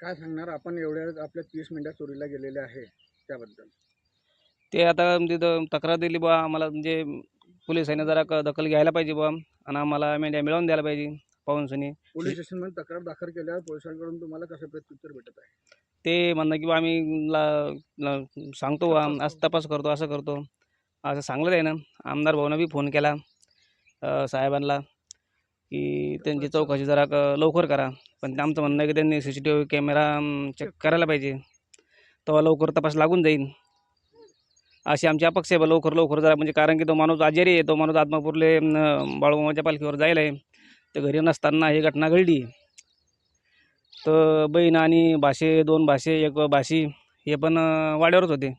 काय सांगणार? आपण एवढ्या आपल्या तीस मिनिटात चोरीला गेलेले आहे त्याबद्दल. ते आता तिथं तक्रार दिली बा आम्हाला म्हणजे पोलिसांनी जरा क- दखल घ्यायला पाहिजे बा आणि आम्हाला मेंढ्या मिळवून द्यायला पाहिजे पाहुणसनी पोलीस स्टेशनमध्ये तक्रार दाखल केल्यावर पोलिसांकडून तुम्हाला कसं प्रत्युत्तर भेटत आहे? ते म्हणणं की बा आम्ही ला, ला सांगतो बा असं तपास करतो असं करतो. असं सांगलं आहे ना आमदार भाऊनं बी फोन केला अ, साहेबांना की त्यांची चौकशी जरा क- लवकर करा. पण ते आमचं म्हणणं आहे की त्यांनी C C T V camera check करायला पाहिजे. तेव्हा लवकर तपास लागून जाईल अशी आमची अपेक्षा आहे बा लवकर लवकर जरा. म्हणजे कारण की तो माणूस आजारी आहे तो माणूस आत्मापूरले बाळूमामाच्या पालखीवर जायला आहे. तर घरी नसताना ही घटना घडली. तर बहीण आणि भाषे दोन भाषे एक भाषी हे पण वाड्यावरच होते.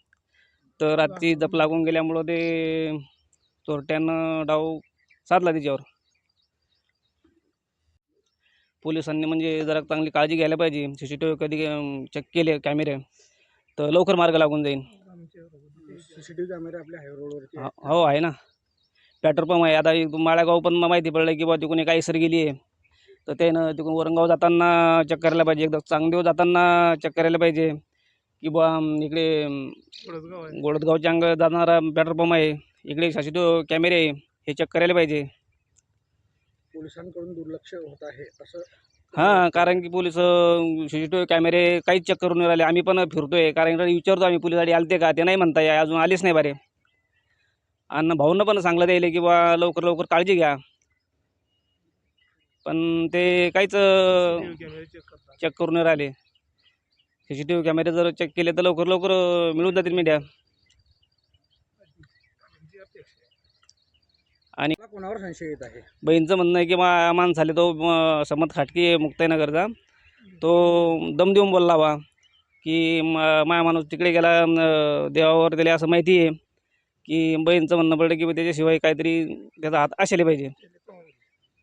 तर रात्री जप लागून गेल्यामुळं ते चोरट्यानं डाव साधला त्याच्यावर. पोलिसांनी म्हणजे जरा चांगली काळजी घ्यायला पाहिजे. सी सी टी व्ही कधी चेक केले कॅमेरे तर लवकर मार्ग लागून जाईल सीसीटीव्ही कॅमेरे आपल्या हायवे रोडवरती आहेत. हो आहे ना. पेट्रोल पंप आहे. आता माळ्यागाव पण माहिती पडलं की बा तिकडून एक आईसर गेली आहे. तर त्यानं तिकडून वरणगाव जाताना चेक करायला पाहिजे. एकदा चांगदेव जाताना चेक करायला पाहिजे. की बा अं, इकडे अं, गोडदगावच्या अंग जाणारा पेट्रोल पंप आहे. इकडे शासित कॅमेरे आहे. हे चेक करायला पाहिजे. पोलिसांकडून दुर्लक्ष होत आहे असं हां कारण की police C C T V कॅमेरे काहीच चेक करून नाही राहिले. आम्ही पण फिरतोय. कारण की विचारतो आम्ही पोलीस गाडी आलते का? ते नाही म्हणताय अजून आलेच नाही बारे. आणि भाऊनं पण सांगलं द्यायला की बा लवकर लवकर काळजी घ्या. पण ते काहीच चेक करून नाही राहिले. सी सी टी व्ही कॅमेरे जर चेक केले तर लवकर लवकर मिळून जातील मीडिया मला कोणावर संशय येत आहे? बहीणचं म्हणणं आहे की मा माणसाले तो समत खाटकी आहे मुक्ताईनगरचा. तो दम देऊन बोलला बा की म माया माणूस तिकडे गेला देवावर त्याला असं माहिती आहे की बहीणचं म्हणणं पडलं की बा त्याच्याशिवाय काहीतरी त्याचा हात असायला पाहिजे.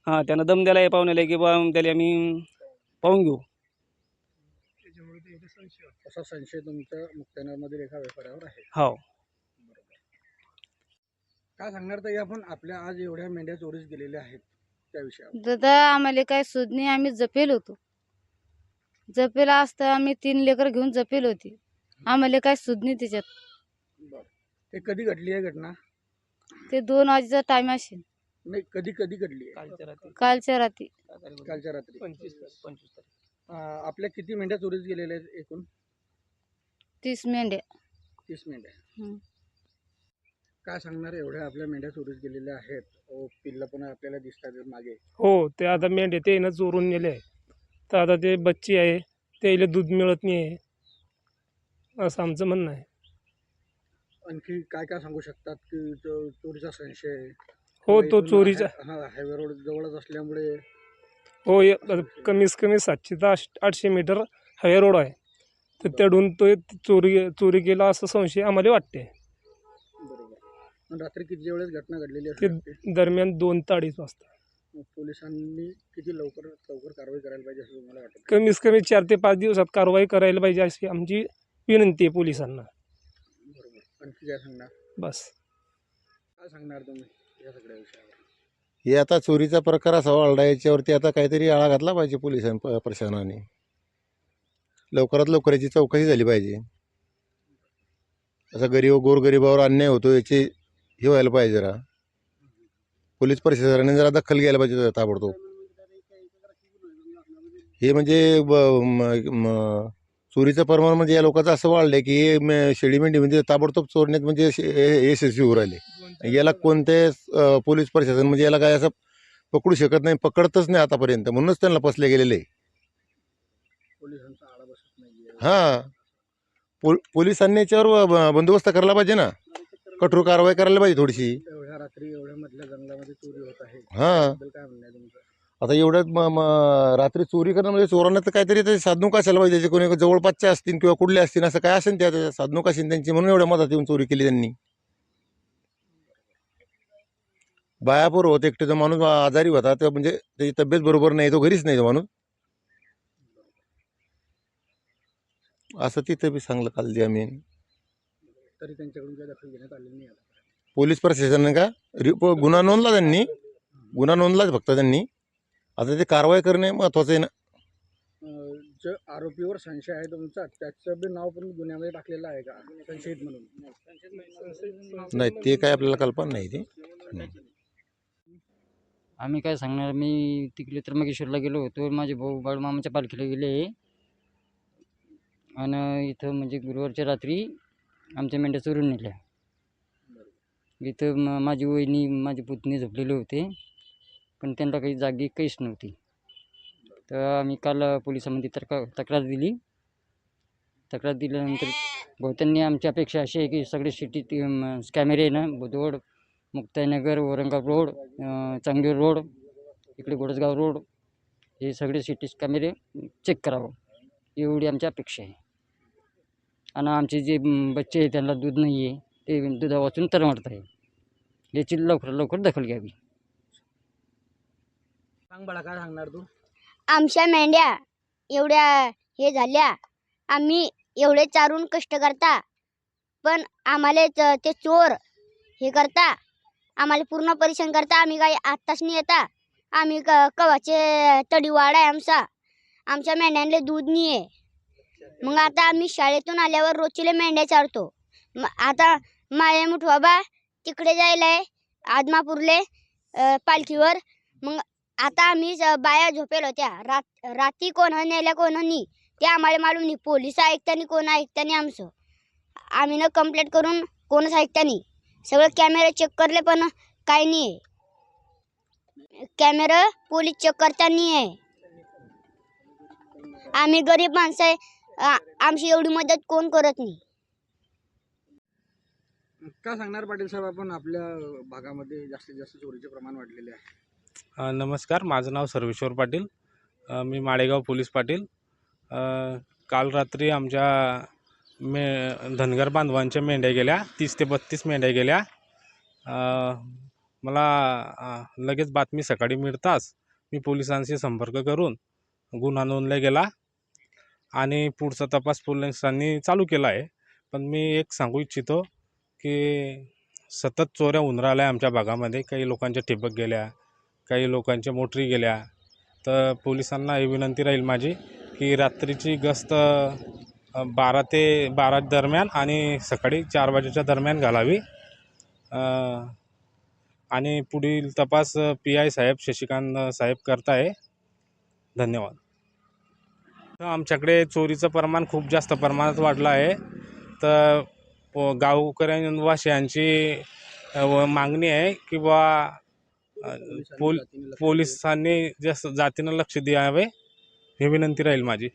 हां त्यानं दम द्यायला पाहुण्याला की बा त्याला आम्ही पाहून घेऊ. असा संशय तुमच्या मुक्ताईनगरमधील एका व्यापाऱ्यावर आहे. हो. काय सांगणार ताई आपण आपल्या आज एवढ्या मेंढ्या चोरीस गेलेल्या आहेत त्या विषयावर. दादा आम्हाला काय सुद नाही आम्ही जपेल होतो. जपेला असता आम्ही तीन लेकर घेऊन जपेल होती. आम्हाला काय सुद नाही त्याच्यात. बरं. ते कधी घडली आहे घटना? ते दोन वाजेचा टाइम असेल. नाही कधी कधी घडली आहे? कालच्या रात्री. कालच्या रात्री. कालच्या रात्री. पंचवीस पंचवीस तारीख. अं, आपल्या किती मेंढ्या चोरीस गेलेल्या आहेत एकूण? तीस मेंढ्या. तीस मेंढ्या. काय सांगणार एवढ्या आपल्या मेंढ्या चोरीस गेलेल्या आहेत. पिल्लं पण आपल्याला दिसतात मागे. हो ते आता मेंढे ते ना चोरून नेले आहे तर आता ते बच्ची आहे त्याला दूध मिळत नाही आहे असं आमचं म्हणणं आहे. आणखी काय काय सांगू शकतात की तो चोरीचा संशय? हो तो चोरीचा हाय- हायवे रोड जवळच असल्यामुळे हो कमीत कमी सातशे ते आठ आठशे मीटर हायवे रोड आहे. तर त्याडून तो चोरी चोरी केला असं संशय आम्हाला वाटते रात्री किती वेळेस घटना घडलेली ते असते दरम्यान दोन ते अडीच वाजता. पोलिसांनी किती लवकर लवकर कारवाई करायला पाहिजे असं तुम्हाला वाटतं? कमीत कमी चार ते पाच दिवसात कारवाई करायला पाहिजे अशी आमची विनंती आहे पोलिसांना. बरोबर. आणखी काय सांगणार? बस. काय सांगणार तुम्ही या सगळ्या विषयावर? हे आता चोरीचा प्रकार असा वाढला याच्यावरती आता काहीतरी आळा घातला पाहिजे पोलिसां प- प्रशासनाने. लवकरात लवकर याची चौकशी झाली पाहिजे. असा गरीब गोरगरिबावर अन्याय होतो याची हे व्हायला पाहिजे जरा. पोलीस प्रशासनाने जरा दखल घ्यायला पाहिजे ताबडतोब. हे म्हणजे ब- म- म- चोरीचं प्रमाण म्हणजे या लोकांचं असं वाढलं की हे म- शेळी मेंढी म्हणजे ताबडतोब चोरण्यात म्हणजे यशस्वी होऊ राहिले. याला कोणते पोलीस प्रशासन म्हणजे याला काय असं पकडू शकत नाही पकडतच नाही आतापर्यंत. म्हणूनच त्यांना फसले गेलेले. पोलिसांचा आळा बसत नाहीये. हां. पोल पोलिसांनी याच्यावर ब- बंदोबस्त करायला पाहिजे ना. कठोर कारवाई करायला पाहिजे थोडीशी. एवढ्या रात्री एवढ्या मधल्या जंगलामध्ये चोरी होत आहे. हां. त्याबद्दल काय म्हणणं आहे तुमचं? आता एवढ्यात म- म- रात्री चोरी करणं म्हणजे चोरांना तर काहीतरी ते साधनूक असायला पाहिजे त्याचे कोणी जवळपासचे असतील किंवा कुठले असतील असं काय असेल त्या त्या साधनूक असेल त्यांची म्हणून एवढ्या मधात येऊन चोरी केली त्यांनी. बायापूर होत एकटे माणूस आजारी होता तर म्हणजे त्याची तब्येत बरोबर नाही तो घरीच नाही तो माणूस. असं तिथं बी सांगलं काल जे आम्ही. तरी त्यांच्याकडून काही दखल घेण्यात आलेली नाही आता. पोलीस प्रशासनाने का? रिप गुन्हा नोंदला त्यांनी? गुन्हा नोंदलाच फक्त त्यांनी? आता ते कारवाई करणे महत्त्वाचं आहे ना? अं, जो आरोपीवर संशय आहे तुमचा त्याचं बी नाव पण गुन्ह्यामध्ये टाकलेलं आहे का? संशयित म्हणून. नाही ते काय आपल्याला कल्पना नाही ते. आम्ही काय सांगणार मी तिकडे त्र्यंबकेश्वरला गेलो होतो माझे भाऊ बाळूमामाच्या पालखीला गेले. आणि इथं म्हणजे गुरुवारच्या रात्री आमच्या मेंढ्या चोरून नेल्या. इथं म माझी वहिनी माझे पुतणी झोपलेले होते पण त्यांना काही जागी काहीच नव्हती. तर आम्ही काल पोलिसांमध्ये तक्रार तक्रार दिली. तक्रार दिल्यानंतर बहुत्यांनी आमची अपेक्षा अशी आहे की सगळे सिटीत कॅमेरे आहे ना बुधवड मुक्ताईनगर औरंगाबाद रोड अं, रोड इकडे गोडसगाव रोड हे सगळे सिटीज कॅमेरे चेक करावं एवढी आमची अपेक्षा आहे. आणि आमचे जे बच्चे आहे त्यांना दूध नाही आहे ते दुधा वाचून तरमडत आहे याची लवकर लवकर दखल घ्यावी. सांग बाळा काय सांगणार तू? आमच्या मेंढ्या एवढ्या हे झाल्या. आम्ही एवढे चारून कष्ट करता पण आम्हाला ते चोर हे करता. आम्हाला पूर्ण परेशान करता. आम्ही काही आत्ताच नाही येता. आम्ही क कवाचे तडीवाड आहे आमचा. आमच्या मेंढ्यांना दूध नाही आहे. मग आता आम्ही शाळेतून आल्यावर रोचीले मेंढ्या चारतो. आता माझे मुठ बाबा तिकडे जायला आहे आदमापूरले पालखीवर. मग आता आम्ही बाया झोपेल होत्या. रात रात्री कोण नेल्या कोण नाही ते आम्हाला मालूम नाही. पोलीस ऐकतानी कोण ऐकतानी आमचं. आम्ही ना कंप्लेंट करून कोणच ऐकतानी सगळं कॅमेरा चेक करले पण काय नाही आहे. कॅमेरा पोलीस चेक करता नाही आहे. आम्ही गरीब माणसं आहे. आमची एवढी मदत कोण करत नाही. काय सांगणार पाटील साहेब आपण आपल्या भागामध्ये जास्तीत जास्त चोरीचे प्रमाण वाढलेले आहे? अ, नमस्कार माझं नाव सर्वेश्वर पाटील. अ, मी माळेगाव पोलीस पाटील. अ, काल रात्री आमच्या मे धनगर बांधवांच्या मेंढ्या गेल्या तीस ते बत्तीस मेंढ्या गेल्या. अ, मला अ, लगेच बातमी सकाळी मिळताच मी पोलिसांशी संपर्क करून गुन्हा नोंदला गेला. आणि पुढचा तपास पोलिसांनी चालू केला आहे. पण मी एक सांगू इच्छितो की सतत चोऱ्या होऊन राहिल्या आमच्या भागामध्ये. काही लोकांच्या ठिबक गेल्या काही लोकांच्या मोटरी गेल्या. तर पोलिसांना ही विनंती राहील माझी की रात्रीची गस्त बारा ते बारा दरम्यान आणि सकाळी चार वाजेच्या दरम्यान घालावी. आणि पुढील तपास पी आय साहेब शशिकांत साहेब करताय. धन्यवाद. आमच्याकडे चोरीचं प्रमाण खूप जास्त प्रमाणात वाढलं आहे. तर प- गावकऱ्यांवासियांची व मागणी आहे की बा पोल पोलिसांनी जास्त जातीनं लक्ष द्यावे ही विनंती राहील माझी.